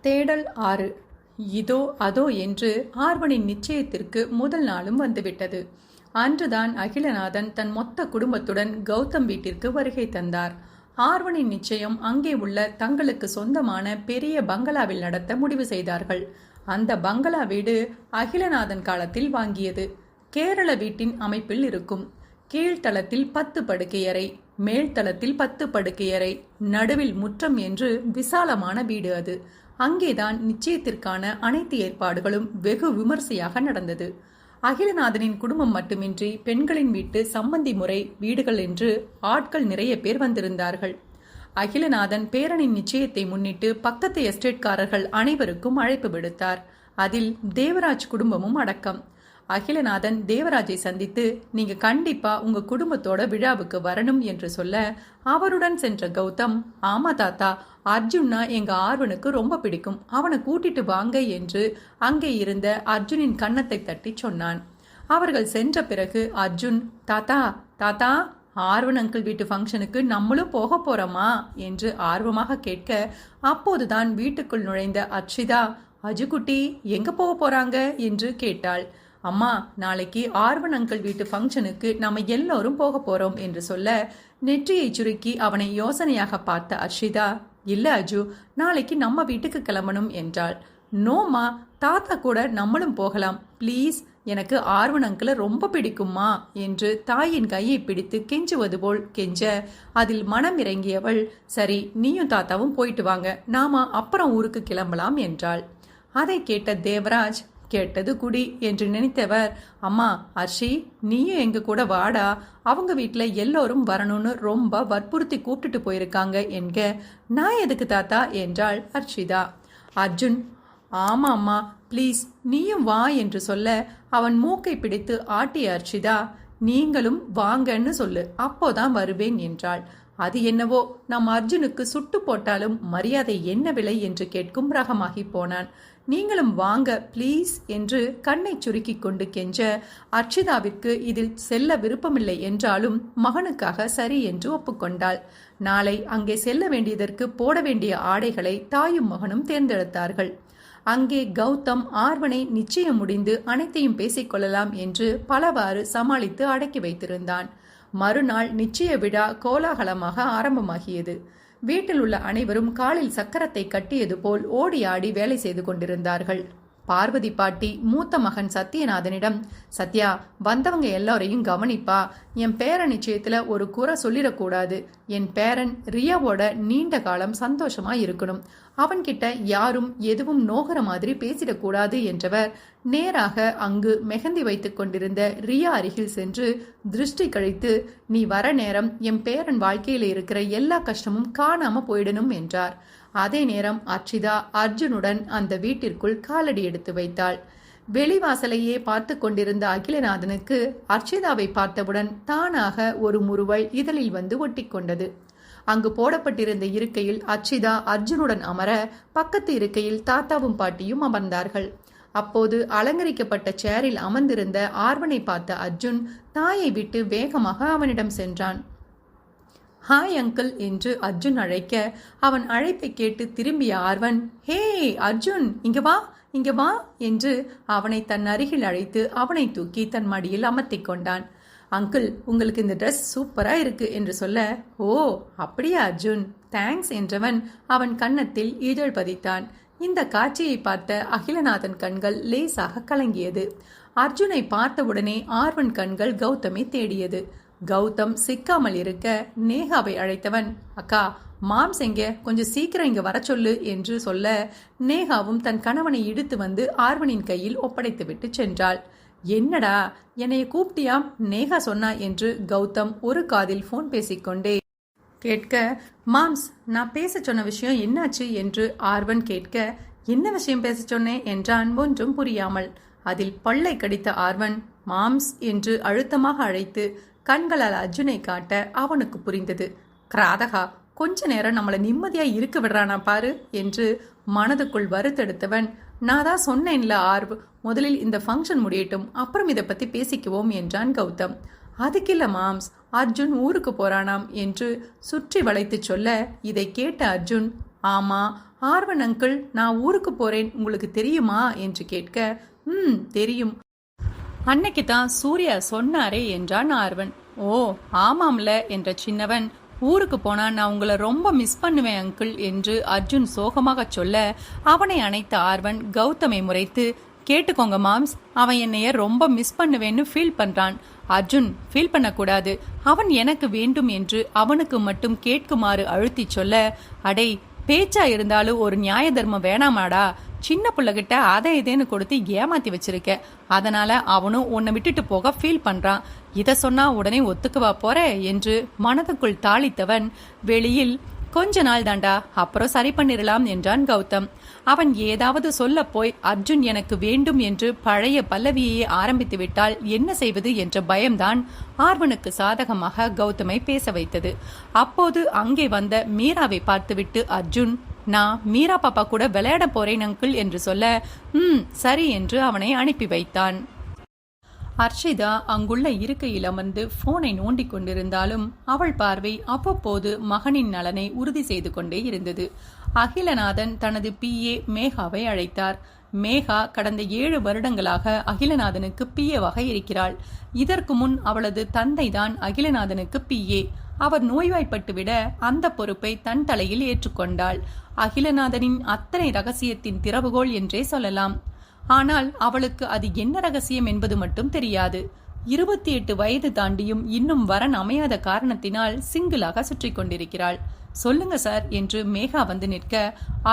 தேடல் ஆறு. இதோ அதோ என்று ஆர்வனின் நிச்சயத்திற்கு முதல் நாளும் வந்துவிட்டது. அன்றுதான் அகிலநாதன் தன் மொத்த குடும்பத்துடன் கௌதம் வீட்டிற்கு வருகை தந்தார். ஆர்வனின் நிச்சயம் அங்கே உள்ள தங்களுக்கு சொந்தமான பெரிய பங்களாவில் நடத்த முடிவு செய்தார்கள். அந்த பங்களா வீடு அகிலநாதன் காலத்தில் வாங்கியது. கேரள வீட்டின் அமைப்பில் இருக்கும். கீழ்த்தளத்தில் பத்து படுக்கையறை மேல்தளத்தில் பத்து படுக்கையறை நடுவில் முற்றம் என்று விசாலமான வீடு அது. அங்கேதான் நிச்சயத்திற்கான அனைத்து ஏற்பாடுகளும் வெகு விமர்சையாக நடந்தது. அகிலநாதனின் குடும்பம் மட்டுமின்றி பெண்களின் வீட்டு சம்பந்தி முறை வீடுகள் என்று ஆட்கள் நிறைய பேர் வந்திருந்தார்கள். அகிலநாதன் பேரனின் நிச்சயத்தை முன்னிட்டு பக்கத்து எஸ்டேட்காரர்கள் அனைவருக்கும் அழைப்பு விடுத்தார். அதில் தேவராஜ் குடும்பமும் அடக்கம். அகிலநாதன் தேவராஜை சந்தித்து நீங்க கண்டிப்பா உங்க குடும்பத்தோட விழாவுக்கு வரணும் என்று சொல்ல அவருடன் சென்ற கௌதம் ஆமா தாத்தா அர்ஜுன்னா எங்க ஆர்வனுக்கு ரொம்ப பிடிக்கும். அவனை கூட்டிட்டு வாங்க என்று அங்கே இருந்த அர்ஜுனின் கன்னத்தை தட்டி சொன்னான். அவர்கள் சென்ற பிறகு அர்ஜுன் தாத்தா தாத்தா ஆர்வன் அங்கிள் வீட்டு ஃபங்க்ஷனுக்கு நம்மளும் போக போறோமா? என்று ஆர்வமாக கேட்க அப்போதுதான் வீட்டுக்குள் நுழைந்த அர்ஷிதா அஜுகுட்டி எங்க போக போறாங்க? என்று கேட்டாள். அம்மா நாளைக்கு ஆர்வன் அங்கிள் வீட்டு ஃபங்க்ஷனுக்கு நாம எல்லோரும் போக போறோம் என்று சொல்ல நெற்றியை சுருக்கி அவனை யோசனையாக பார்த்த அர்ஷிதா இல்ல அஜு நாளைக்கு நம்ம வீட்டுக்கு கிளம்பணும் என்றாள். நோமா தாத்தா கூட நம்மளும் போகலாம். ப்ளீஸ் எனக்கு ஆர்வன் அங்கிளை ரொம்ப பிடிக்குமா என்று தாயின் கையை பிடித்து கெஞ்சுவது போல் கெஞ்ச அதில் மனம் இறங்கியவள் சரி நீயும் தாத்தாவும் போயிட்டு வாங்க. நாம அப்புறம் ஊருக்கு கிளம்பலாம் என்றாள். அதை கேட்ட தேவராஜ் கெட்டது குடி என்று நினைத்தவர். அம்மா அர்ஷி நீயும் எங்க கூட வாடா. அவங்க வீட்டில் எல்லோரும் வரணும்னு ரொம்ப வற்புறுத்தி கூப்பிட்டுட்டு போயிருக்காங்க என்க. நான் எதுக்கு தாத்தா? என்றாள் அர்ஷிதா அர்ஜுன். ஆமா அம்மா. ப்ளீஸ் நீயும் வா என்று சொல்ல அவன் மூக்கை பிடித்து ஆட்டி அர்ஷிதா நீங்களும் வாங்கன்னு சொல்லு. அப்போதான் வருவேன் என்றாள். அது என்னவோ நம் அர்ஜுனுக்கு சுட்டு போட்டாலும் மரியாதை என்ன விலை என்று கேட்கும் ரகமாகி போனான். நீங்களும் வாங்க ப்ளீஸ் என்று கண்ணை சுருக்கி கொண்டு கெஞ்ச அர்ச்சிதாவிற்கு இதில் செல்ல விருப்பமில்லை என்றாலும் மகனுக்காக சரி என்று ஒப்புக்கொண்டாள். நாளை அங்கே செல்ல வேண்டியதற்கு போட வேண்டிய ஆடைகளை தாயும் மகனும் தேர்ந்தெடுத்தார்கள். அங்கே கௌதம் ஆர்வனை நிச்சயம் முடிந்து அனைத்தையும் பேசிக்கொள்ளலாம் என்று பலவாறு சமாளித்து அடக்கி வைத்திருந்தான். மறுநாள் நிச்சய விழா கோலாகலமாக ஆரம்பமாகியது. வீட்டில் உள்ள அனைவரும் காலில் சக்கரத்தை கட்டியது போல் ஓடி ஆடி வேலை செய்து கொண்டிருந்தார்கள். பார்வதி பாட்டி மூத்த மகன் சத்யநாதனிடம் சத்யா வந்தவங்க எல்லாரையும் கவனிப்பா. என் பேர நிச்சயத்தில் ஒரு குறை சொல்லிடக்கூடாது. என் பேரன் ரியாவோட நீண்ட காலம் சந்தோஷமா இருக்கணும். அவன்கிட்ட யாரும் எதுவும் நோகிற மாதிரி பேசிடக்கூடாது என்றவர் நேராக அங்கு மெகந்தி வைத்துக் கொண்டிருந்த ரியா அருகில் சென்று திருஷ்டி கழித்து நீ வர நேரம் என் பேரன் வாழ்க்கையில் இருக்கிற எல்லா கஷ்டமும் காணாம போயிடணும் என்றார். அதே நேரம் அர்ச்சிதா அர்ஜுனுடன் அந்த வீட்டிற்குள் காலடி எடுத்து வைத்தாள். வெளிவாசலையே பார்த்து கொண்டிருந்த அகிலநாதனுக்கு அர்ச்சிதாவை பார்த்தவுடன் தானாக ஒரு முறுவல் இதழில் வந்து ஒட்டிக்கொண்டது அங்கு போடப்பட்டிருந்த இருக்கையில் அச்சிதா அர்ஜுனுடன் அமர பக்கத்து இருக்கையில் தாத்தாவும் பாட்டியும் அமர்ந்தார்கள். அப்போது அலங்கரிக்கப்பட்ட சேரில் அமர்ந்திருந்த ஆர்வனை பார்த்த அர்ஜுன் தாயை விட்டு வேகமாக அவனிடம் சென்றான். ஹாய் அங்கிள் என்று அர்ஜுன் அழைக்க அவன் அழைப்பை கேட்டு திரும்பிய ஆர்வன் ஹே அர்ஜுன் இங்க வா இங்க வா என்று அவனை தன் அருகில் அழைத்து அவனை தூக்கி தன் மடியில் அமர்த்தி கொண்டான். அங்கிள் உங்களுக்கு இந்த ட்ரெஸ் சூப்பராக இருக்கு என்று சொல்ல ஓ அப்படியா அர்ஜுன்? தேங்க்ஸ் என்றவன் அவன் கன்னத்தில் ஈதழ் பதித்தான். இந்த காட்சியை பார்த்த அகிலநாதன் கண்கள் லேசாக கலங்கியது. அர்ஜுனை பார்த்தவுடனே ஆர்வன் கண்கள் கௌதமை தேடியது. கௌதம் சிக்காமல் இருக்க நேகாவை அழைத்தவன் அக்கா மாம்ஸ் எங்க? கொஞ்சம் சீக்கிரம் இங்க வர சொல்லு என்று சொல்ல நேகாவும் தன் கணவனை இழுத்து வந்து ஆர்வனின் கையில் ஒப்படைத்துவிட்டு சென்றாள். என்னடா என்னைய கூப்பிட்டியாம் நேகா சொன்னா என்று கௌதம் ஒரு காதில் போன் பேசிக்கொண்டே. கேட்க மாம்ஸ் நான் பேச சொன்ன விஷயம் என்னாச்சு? என்று ஆர்வன் கேட்க என்ன விஷயம் பேச சொன்னேன் என்றான் ஒன்றும் புரியாமல் அதில் பல்லை கடித்த ஆர்வன் மாம்ஸ் என்று அழுத்தமாக அழைத்து கண்களால் அர்ஜுனை காட்ட அவனுக்கு புரிந்தது. கிராதகா கொஞ்ச நேரம் நம்மளை நிம்மதியா இருக்க விடுறானா பாரு? என்று மனதுக்குள் வருத்தெடுத்தவன் நான் தான் சொன்னேன்ல ஆர்வ். முதலில் இந்த ஃபங்க்ஷன் முடியட்டும் அப்புறம் இதை பற்றி பேசிக்குவோம் என்றான் கௌதம். அதுக்கில்ல மாம்ஸ். அர்ஜுன் ஊருக்கு போறானாம் என்று சுற்றி வளைத்து சொல்ல இதை கேட்ட அர்ஜுன் ஆமா ஆர்வன் அங்கிள் நான் ஊருக்கு போறேன் உங்களுக்கு தெரியுமா? என்று கேட்க ம் தெரியும். அன்னைக்கு தான் சூர்யா சொன்னாரே என்றான் ஆர்வன். ஓ ஆமாம்ல என்ற சின்னவன். ஊருக்கு போனா நான் உங்களை ரொம்ப மிஸ் பண்ணுவேன் அங்கிள் என்று அர்ஜுன் சோகமாக சொல்ல அவனை அணைத்த ஆர்வன் கௌதமை முறைத்து கேட்டுக்கோங்க மாம்ஸ் அவன் என்னைய ரொம்ப மிஸ் பண்ணுவேன்னு ஃபீல் பண்றான். அர்ஜுன் ஃபீல் பண்ணக்கூடாது. அவன் எனக்கு வேண்டும் என்று அவனுக்கு மட்டும் கேட்குமாறு அழுத்தி சொல்ல அடே பேச்சா இருந்தாலும் ஒரு நியாய தர்மம் வேணாமாடா. சின்ன பிள்ளைகிட்ட அதை இதேன்னு கொடுத்து ஏமாத்தி வச்சிருக்க. அதனால அவனும் உன்னை விட்டுட்டு போக ஃபீல் பண்றான். இதை சொன்னா உடனே ஒத்துக்குவா போற என்று மனதுக்குள் தாளித்தவன் வெளியில் கொஞ்ச நாள் தாண்டா அப்புறம் சரி பண்ணிடலாம் என்றான் கௌதம். அவன் ஏதாவது சொல்ல போய் அர்ஜுன் எனக்கு வேண்டும் என்று பழைய பல்லவியையே ஆரம்பித்து விட்டால் என்ன செய்வது? என்ற பயம்தான் ஆர்வனுக்கு சாதகமாக கௌதமை பேச வைத்தது. அப்போது அங்கே வந்த மீராவை பார்த்துவிட்டு அர்ஜுன் நான் மீரா பாப்பா கூட விளையாட போறேன் அங்கிள் என்று சொல்ல ம் சரி என்று அவனை அனுப்பி வைத்தான். அர்ஷிதா அங்குள்ள இருக்கையில் அமர்ந்து போனை நோண்டிக் கொண்டிருந்தாலும் அவள் பார்வை அவ்வப்போது மகனின் நலனை உறுதி செய்து கொண்டே இருந்தது. அகிலநாதன் தனது பிஏ மேகாவை அழைத்தார். மேகா கடந்த ஏழு வருடங்களாக அகிலநாதனுக்கு பிஏவாக இருக்கிறாள். இதற்கு முன் அவளது தந்தைதான் அகிலநாதனுக்கு பிஏ அவர் நோய்வாய்ப்பட்டுவிட அந்த பொறுப்பை தன் தலையில் ஏற்றுக்கொண்டாள். அகிலநாதனின் அத்தனை ரகசியத்தின் திறவுகோள் என்றே சொல்லலாம். ஆனால் அவளுக்கு அது என்ன ரகசியம் என்பது மட்டும் தெரியாது. இருபத்தி எட்டு வயது தாண்டியும் இன்னும் வரன் அமையாத காரணத்தினால் சிங்கிளாக சுற்றி கொண்டிருக்கிறாள். சொல்லுங்க சார் என்று மேகா வந்து நிற்க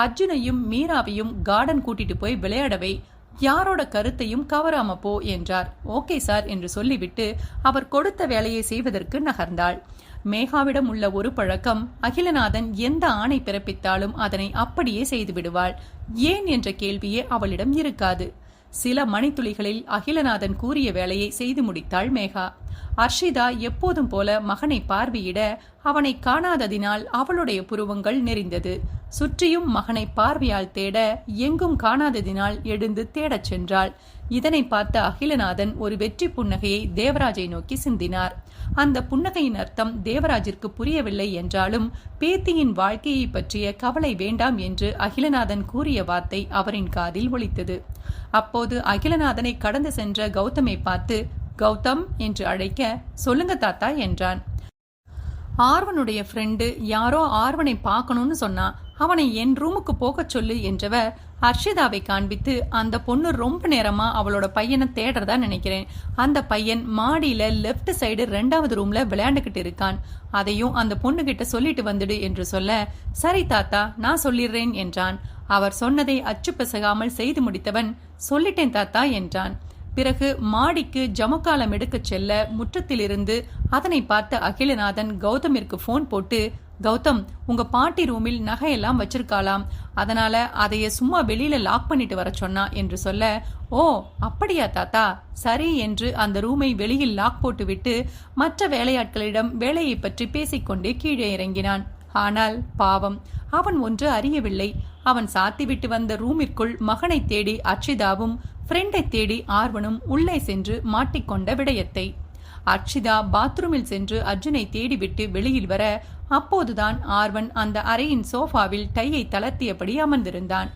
அர்ஜுனையும் மீராவையும் கார்டன் கூட்டிட்டு போய் விளையாடவை யாரோட கருத்தையும் கவராம போ என்றார். ஓகே சார் என்று சொல்லிவிட்டு அவர் கொடுத்த வேலையை செய்வதற்கு நகர்ந்தாள். மேகாவிடம் உள்ள ஒரு பழக்கம் அகிலநாதன் எந்த ஆணை பிறப்பித்தாலும் அதனை அப்படியே செய்து விடுவாள். ஏன் என்ற கேள்வியே அவளிடம் இருக்காது. சில மணித்துளிகளில் அகிலநாதன் கூறிய வேலையை செய்து முடித்தாள் மேகா. அர்ஷிதா எப்போதும் போல மகனை பார்வையிட அவனை காணாததினால் அவளுடைய புருவங்கள் நெறிந்தது சுற்றியும் மகனை பார்வையால் தேட எங்கும் காணாததினால் எழுந்து தேடச் சென்றாள். இதனை பார்த்த அகிலநாதன் ஒரு வெற்றி புன்னகையை தேவராஜை நோக்கி சிந்தினார். அந்த புன்னகையின் அர்த்தம் தேவராஜிற்கு புரியவில்லை என்றாலும் பேத்தியின் வாழ்க்கையை பற்றிய கவலை வேண்டாம் என்று அகிலநாதன் கூறிய வார்த்தை அவரின் காதில் ஒலித்தது. அப்போது அகிலநாதனை கடந்து சென்ற கௌதமை பார்த்து கௌதம் என்று அழைக்க சொல்லுங்க தாத்தா என்றான். ஆர்வனுடைய ஃப்ரெண்டு யாரோ ஆர்வனை பார்க்கணும்னு சொன்னா அவனை என் ரூமுக்கு போகச் சொல்லு என்றவர் ஹர்ஷிதாவை காண்பித்து அந்த பொண்ணு ரொம்ப நேரமா அவளோட பையனை தேடுறதா நினைக்கிறேன். அந்த பையன் மாடியில லெஃப்ட் சைடு ரெண்டாவது ரூம்ல விளையாண்டுகிட்டு இருக்கான். அதையும் அந்த பொண்ணு கிட்ட சொல்லிட்டு வந்துடு என்று சொல்ல சரி தாத்தா நான் சொல்லிடுறேன் என்றான். அவர் சொன்னதை அச்சு பிசகாமல் செய்து முடித்தவன் சொல்லிட்டேன் தாத்தா என்றான். பிறகு மாடிக்கு ஜமுக்காலம் எடுக்கச் செல்ல முற்றத்திலிருந்து அதனை பார்த்த அகிலநாதன் கௌதமிற்கு போன் போட்டு கௌதம் உங்க பாட்டி ரூமில் நகையெல்லாம் வச்சிருக்காளாம். அதனால அதைய சும்மா வெளியில லாக் பண்ணிட்டு வர சொன்னா என்று சொல்ல ஓ அப்படியா தாத்தா சரி என்று அந்த ரூமை வெளியில் லாக் போட்டுவிட்டு மற்ற வேலையாட்களிடம் வேலையை பற்றி பேசிக்கொண்டே கீழே இறங்கினான். ஆனால் பாவம் அவன் ஒன்று அறியவில்லை. அவன் சாத்திவிட்டு வந்த ரூமிற்குள் மகனை தேடி அர்ச்சிதாவும் ஃப்ரெண்டை தேடி ஆர்வனும் உள்ளே சென்று மாட்டிக்கொண்ட விடயத்தை. அர்ச்சிதா பாத்ரூமில் சென்று அர்ஜுனை தேடிவிட்டு வெளியில் வர அப்போதுதான் ஆர்வன் அந்த அறையின் சோஃபாவில் டையை தளர்த்தியபடி அமர்ந்திருந்தான்.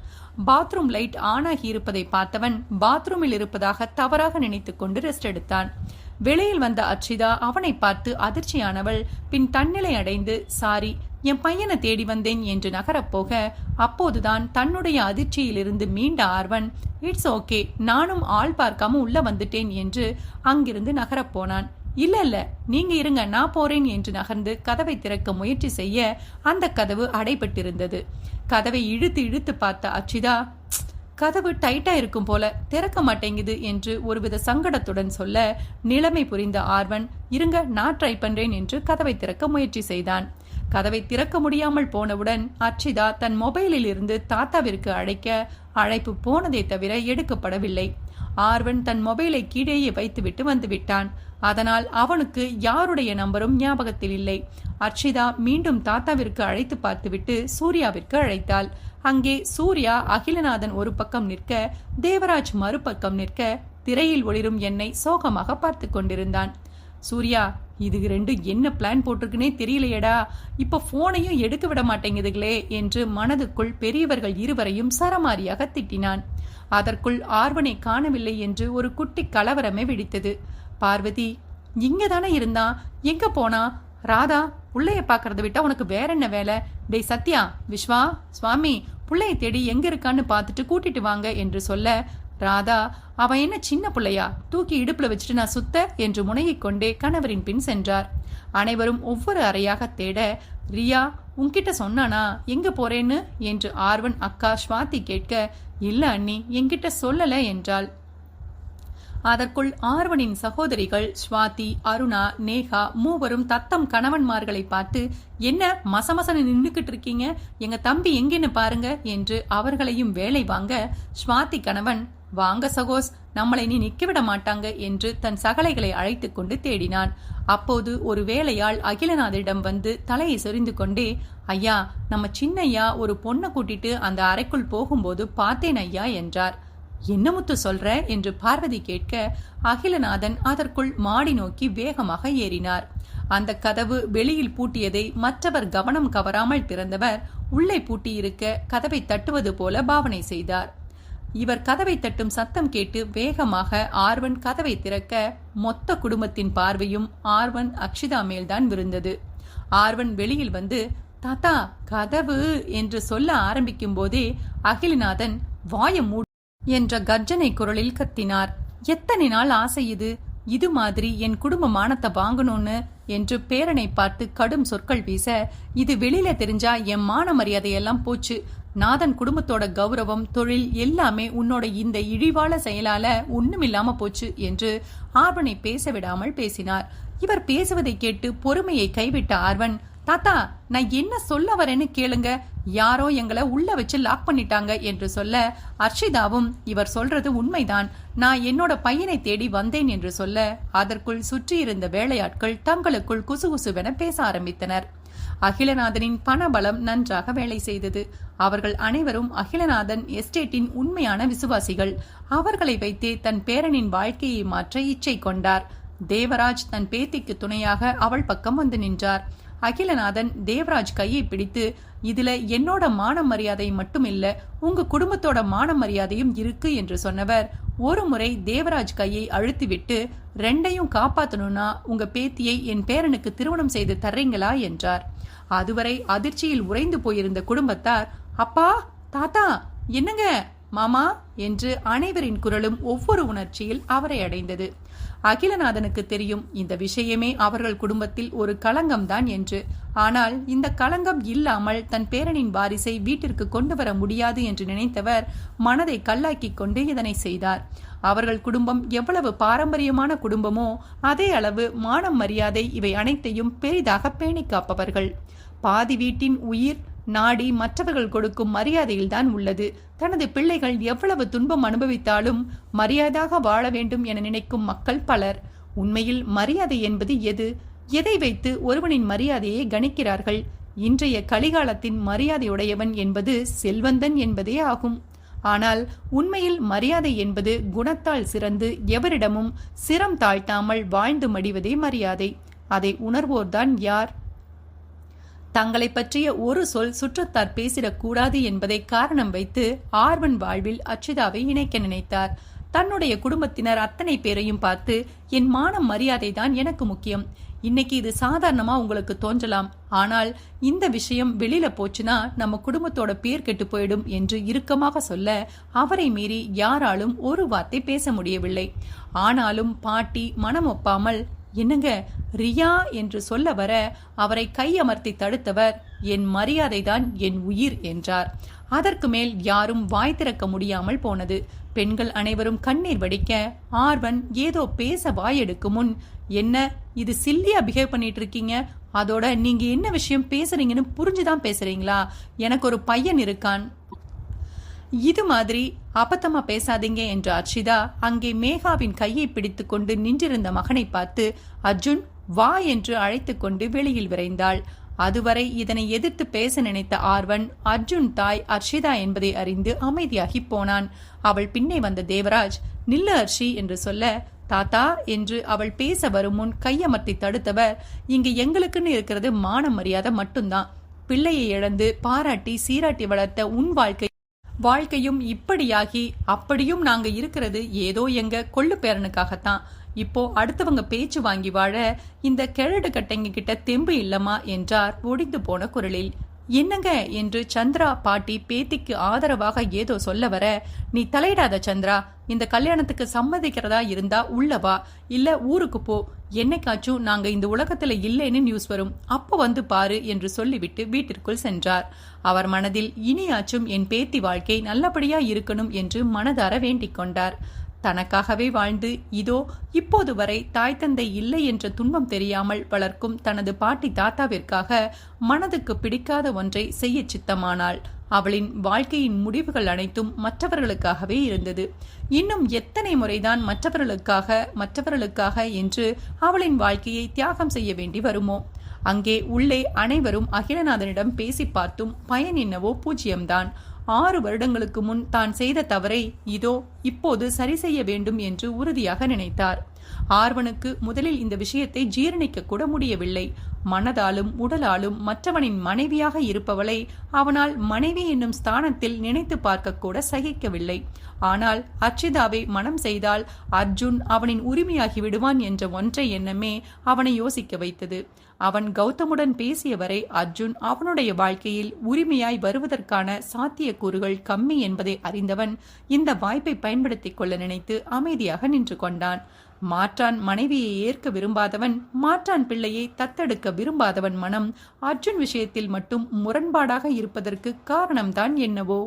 பாத்ரூம் லைட் ஆனாகி இருப்பதை பார்த்தவன் பாத்ரூமில் இருப்பதாக தவறாக நினைத்து கொண்டு ரெஸ்ட் எடுத்தான். வெளியில் வந்த அர்ச்சிதா அவனை பார்த்து அதிர்ச்சியானவள் பின் தன்னிலை அடைந்து சாரி என் பையனை தேடி வந்தேன் என்று நகரப்போக அப்போதுதான் தன்னுடைய அதிர்ச்சியிலிருந்து மீண்ட ஆர்வன் இட்ஸ் ஓகே நானும் ஆள் பார்க்காம உள்ள வந்துட்டேன் என்று அங்கிருந்து நகரப்போனான் இல்ல இல்ல. நீங்க இருங்க நான் போறேன் என்று நகர்ந்து கதவை திறக்க முயற்சி செய்ய அந்த கதவு அடைபட்டிருந்தது. கதவை இழுத்து இழுத்து பார்த்த அச்சிதா கதவு டைட்டா இருக்கும் போல திறக்க மாட்டேங்குது என்று ஒருவித சங்கடத்துடன் சொல்ல நிலைமை புரிந்த ஆர்வன் இருங்க நான் ட்ரை பண்றேன் என்று கதவை திறக்க முயற்சி செய்தான். கதவை திறக்க முடியாமல் போனவுடன் அர்ச்சிதா தன் மொபைலில் இருந்து தாத்தாவிற்கு அழைக்க அழைப்பு போனதை தவிர எடுக்கப்படவில்லை. ஆர்வன் தன் மொபைலை கீழேயே வைத்துவிட்டு வந்துவிட்டான். அதனால் அவனுக்கு யாருடைய நம்பரும் ஞாபகத்தில் இல்லை. அர்ச்சிதா மீண்டும் தாத்தாவிற்கு அழைத்து பார்த்துவிட்டு சூர்யாவிற்கு அழைத்தாள். அங்கே சூர்யா அகிலநாதன் ஒரு பக்கம் நிற்க தேவராஜ் மறுபக்கம் நிற்க திரையில் ஒளிரும் என்னை சோகமாக பார்த்து கொண்டிருந்தான். சூர்யா இதுக்கு ரெண்டும் என்ன பிளான் போட்டிருக்குன்னே தெரியலையேடா. இப்போ ஃபோனையும் எடுக்க விட மாட்டேங்குதுகளே என்று மனதுக்குள் பெரியவர்கள் இருவரையும் சரமாரியாக திட்டினான். அதற்குள் ஆர்வனை காணவில்லை என்று ஒரு குட்டி கலவரமே வெடித்தது. பார்வதி இங்கே தானே இருந்தான் எங்க போனா? ராதா புள்ளைய பார்க்கறத விட்டா உனக்கு வேற என்ன வேலை? டேய் சத்யா விஸ்வா சுவாமி புள்ளைய தேடி எங்க இருக்கான்னு பார்த்துட்டு கூட்டிட்டு வாங்க என்று சொல்ல ராதா அவன் என்ன சின்ன பிள்ளையா? தூக்கி இடுப்புல வச்சுட்டு நான் சுத்த என்று முனைகிக் கொண்டே கணவரின் பின் சென்றார். அனைவரும் ஒவ்வொரு அறையாக தேட ரியா உன்கிட்ட சொன்னானா? எங்க போறேன்னு? என்று ஆர்வன் அக்கா ஸ்வாதி கேட்க இல்ல அண்ணி என்கிட்ட சொல்லல என்றாள். அதற்குள் ஆர்வனின் சகோதரிகள் ஸ்வாதி அருணா நேகா மூவரும் தத்தம் கணவன்மார்களை பார்த்து என்ன மசமசன நின்னுக்கிட்டு இருக்கீங்க? எங்க தம்பி எங்கன்னு பாருங்க என்று அவர்களையும் வேலை வாங்க ஸ்வாதி கணவன் வாங்க சகோஸ் நம்மளை நீ நிக்க விட மாட்டாங்க என்று தன் சகலைகளை அழைத்து கொண்டு தேடினான். அப்போது ஒரு வேலையாள் அகிலநாதரிடம் வந்து தலையை சொரிந்து கொண்டே ஐயா நம்ம சின்னையா ஒரு பொண்ணை கூட்டிட்டு அந்த அறைக்குள் போகும்போது பார்த்தேன் ஐயா என்றார். என்ன முத்து சொல்ற? என்று பார்வதி கேட்க அகிலநாதன் அதற்குள் மாடி நோக்கி வேகமாக ஏறினார். அந்த கதவு வெளியில் பூட்டியதை மற்றவர் கவனம் கவராமல் திறந்தவர் உள்ளே பூட்டியிருக்க கதவை தட்டுவது போல பாவனை செய்தார். இவர் கதவை தட்டும் சத்தம் கேட்டு வேகமாக ஆர்வன் கதவை திறக்க மொத்த குடும்பத்தின் பார்வையும் ஆர்வன் அக்ஷிதா மேல்தான் விருந்தது ஆர்வன் வெளியில் வந்து தாத்தா கதவு என்று சொல்ல ஆரம்பிக்கும் போதே அகிலநாதன் வாய மூடு என்ற கர்ஜனை குரலில் கத்தினார். எத்தனை நாள் ஆசை இது? இது மாதிரி என் குடும்ப மானத்தை வாங்கணும்னு என்று பேரனை பார்த்து கடும் சொற்கள் வீச இது வெளியில தெரிஞ்சா என் மான மரியாதையெல்லாம் போச்சு. நாதன் குடும்பத்தோட கௌரவம் தொழில் எல்லாமே உன்னோட இந்த இழிவாள செயலால ஒண்ணுமில்லாம போச்சு என்று ஆர்வனை பேச விடாமல் பேசினார். இவர் பேசுவதை கேட்டு பொறுமையை கைவிட்ட ஆர்வன் தாத்தா நான் என்ன சொல்ல வரேன்னு கேளுங்க. யாரோ எங்களை உள்ள வச்சு லாக் பண்ணிட்டாங்க என்று சொல்ல அர்ஷிதாவும் இவர் சொல்றது உண்மைதான். நான் என்னோட பையனை தேடி வந்தேன் என்று சொல்ல அதற்குள் சுற்றியிருந்த வேலையாட்கள் தங்களுக்குள் குசுகுசுவென பேச ஆரம்பித்தனர். அகிலநாதனின் பணபலம் நன்றாக வேலை செய்தது. அவர்கள் அனைவரும் அகிலநாதன் எஸ்டேட்டின் உண்மையான விசுவாசிகள். அவர்களை வைத்தே தன் பேரனின் வாழ்க்கையை மாற்ற இச்சை கொண்டார். தேவராஜ் தன் பேத்திக்கு துணையாக அவள் பக்கம் வந்து நின்றார். அகிலநாதன் தேவராஜ் கையை பிடித்து இதுல என்னோட மான மரியாதை மட்டும் இல்ல உங்க குடும்பத்தோட மான மரியாதையும் இருக்கு என்று சொன்னவர். ஒரு முறை தேவராஜ் கையை அழுத்திவிட்டு ரெண்டையும் காப்பாத்தணும்னா உங்க பேத்தியை என் பேரனுக்கு திருமணம் செய்து தர்றீங்களா? என்றார். அதுவரை அதிர்ச்சியில் உறைந்து போயிருந்த குடும்பத்தார் அப்பா தாத்தா என்னங்க மாமா? என்று அனைவரின் குரலும் ஒவ்வொரு உணர்ச்சியில் அவரை அடைந்தது. அகிலநாதனுக்கு தெரியும் இந்த விஷயமே அவர்கள் குடும்பத்தில் ஒரு களங்கம்தான் என்று. ஆனால் இந்த களங்கம் இல்லாமல் தன் பேரனின் வாரிசை வீட்டிற்கு கொண்டு வர முடியாது என்று நினைத்தவர் மனதை கல்லாக்கிக் கொண்டு இதனை செய்தார். அவர்கள் குடும்பம் எவ்வளவு பாரம்பரியமான குடும்பமோ அதே அளவு மானம் மரியாதை இவை அனைத்தையும் பெரிதாக பேணி காப்பவர்கள். பாதி வீட்டின் உயிர் நாடி மற்றவர்கள் கொடுக்கும் மரியாதையில்தான் உள்ளது. தனது பிள்ளைகள் எவ்வளவு துன்பம் அனுபவித்தாலும் மரியாதாக வாழ வேண்டும் என நினைக்கும் மக்கள் பலர். உண்மையில் மரியாதை என்பது எது? எதை வைத்து ஒருவனின் மரியாதையை கணிக்கிறார்கள்? இன்றைய கலிகாலத்தின் மரியாதையுடையவன் என்பது செல்வந்தன் என்பதே ஆகும். ஆனால் உண்மையில் மரியாதை என்பது குணத்தால் சிறந்து எவரிடமும் சிரம் தாழ்த்தாமல் வாழ்ந்து மடிவதே மரியாதை. அதை உணர்வோர்தான் யார்? தங்களை பற்றிய ஒரு சொல் சுற்றத்தார் பேசிடக்கூடாது என்பதை காரணம் வைத்து ஆர்வன் வாழ்வில் அச்சிதாவை இணைக்க நினைத்தார். தன்னுடைய குடும்பத்தினர் அத்தனை பேரையும் பார்த்து என் மானம் மரியாதை தான் எனக்கு முக்கியம். இன்னைக்கு இது சாதாரணமா உங்களுக்கு தோன்றலாம். ஆனால் இந்த விஷயம் வெளியில போச்சுன்னா நம்ம குடும்பத்தோட பேர் கெட்டு போயிடும் என்று இறுக்கமாக சொல்ல அவரை மீறி யாராலும் ஒரு வார்த்தை பேச முடியவில்லை. ஆனாலும் பாட்டி மனம் ஒப்பாமல் என்னங்க ரியா என்று சொல்ல வர அவரை கையமர்த்தி தடுத்தவர் என் மரியாதைதான் என் உயிர் என்றார். அதற்கு மேல் யாரும் வாய் திறக்க முடியாமல் போனது. பெண்கள் அனைவரும் கண்ணீர் வடிக்க ஆர்வன் ஏதோ பேச வாயெடுக்கும் முன் என்ன இது சில்லியா பிஹேவ் பண்ணிட்டு இருக்கீங்க அதோட நீங்க என்ன விஷயம் பேசுறீங்கன்னு புரிஞ்சுதான் பேசுறீங்களா? எனக்கு ஒரு பையன் இருக்கான். இது மாதிரி அபத்தமா பேசாதீங்க என்ற அர்ஷிதா அங்கே மேகாவின் கையை பிடித்து கொண்டு நின்றிருந்த மகனை பார்த்து அர்ஜுன் வா என்று அழைத்து கொண்டு வெளியில் விரைந்தாள். அதுவரை இதனை எதிர்த்து பேச நினைத்த ஆர்வன் அர்ஜுன் தாய் அர்ஷிதா என்பதை அறிந்து அமைதியாகி போனான். அவள் பின்னே வந்த தேவராஜ் நில்ல அர்ஷி என்று சொல்ல தாத்தா என்று அவள் பேச வரும் முன் கையமர்த்தி தடுத்தவர் இங்கு எங்களுக்குன்னு இருக்கிறது மான மரியாதை மட்டும்தான். பிள்ளையை இழந்து பாராட்டி சீராட்டி வளர்த்த உன் வாழ்க்கை வாழ்க்கையும் இப்படியாகி அப்படியும் நாங்க இருக்கிறது ஏதோ எங்க கொள்ளு பேரனுக்காகத்தான். இப்போ அடுத்தவங்க பேச்சு வாங்கி வாழ இந்த கிழடு கட்டைங்க கிட்ட தெம்பு இல்லமா என்றார் ஒடிந்து போன குரலில். என்னங்க என்று சந்திரா பாட்டி பேத்திக்கு ஆதரவாக ஏதோ சொல்ல வர நீ தலையிடாத சந்திரா இந்த கல்யாணத்துக்கு சம்மதிக்கிறதா இருந்தா உள்ளவா இல்ல ஊருக்கு போ என்னைக்காச்சும் நாங்க இந்த உலகத்துல இல்லைன்னு நியூஸ் வரும் அப்போ வந்து பாரு என்று சொல்லிவிட்டு வீட்டிற்குள் சென்றார். அவர் மனதில் இனியாச்சும் என் பேத்தி வாழ்க்கை நல்லபடியா இருக்கணும் என்று மனதார வேண்டிக் கொண்டார். தனக்காகவே வாழ்ந்து இதோ இப்போது வரை தாய் தந்தை இல்லை என்ற துன்பம் தெரியாமல் வளர்க்கும் தனது பாட்டி தாத்தாவிற்காக மனதுக்கு பிடிக்காத ஒன்றை செய்ய சித்தமானாள். அவளின் வாழ்க்கையின் முடிவுகள் அனைத்தும் மற்றவர்களுக்காகவே இருந்தது. இன்னும் எத்தனை முறைதான் மற்றவர்களுக்காக மற்றவர்களுக்காக என்று அவளின் வாழ்க்கையை தியாகம் செய்ய வேண்டி வருமோ? அங்கே உள்ளே அனைவரும் அகிலநாதனிடம் பேசி பார்த்தும் பயன் என்னவோ பூஜ்யம்தான் ஆறு வருடங்களுக்கு முன் தான் செய்த தவறை இதோ இப்போது சரி செய்ய வேண்டும் என்று உறுதியாக நினைத்தார். ஆர்வனுக்கு முதலில் இந்த விஷயத்தை ஜீரணிக்க கூட முடியவில்லை. மனதாலும் உடலாலும் மற்றவனின் மனைவியாக இருப்பவளை அவனால் மனைவி என்னும் ஸ்தானத்தில் நினைத்து பார்க்க கூட சகிக்கவில்லை. ஆனால் அர்ச்சிதாவை மனம் செய்தால் அர்ஜுன் அவனின் உரிமையாகி விடுவான் என்ற ஒன்றை எண்ணமே அவனை யோசிக்க வைத்தது. அவன் கௌதமுடன் பேசிய வரை அர்ஜுன் அவனுடைய வாழ்க்கையில் உரிமையாய் வருவதற்கான சாத்தியக்கூறுகள் கம்மி என்பதை அறிந்தவன் இந்த வாய்ப்பை பயன்படுத்திக் கொள்ள நினைத்து அமைதியாக நின்று கொண்டான். மாற்றான் மனைவியை ஏற்க விரும்பாதவன் மாற்றான் பிள்ளையை தத்தெடுக்க விரும்பாதவன் மனம் அர்ஜுன் விஷயத்தில் மட்டும் முரண்பாடாக இருப்பதற்கு காரணம்தான் என்னவோ?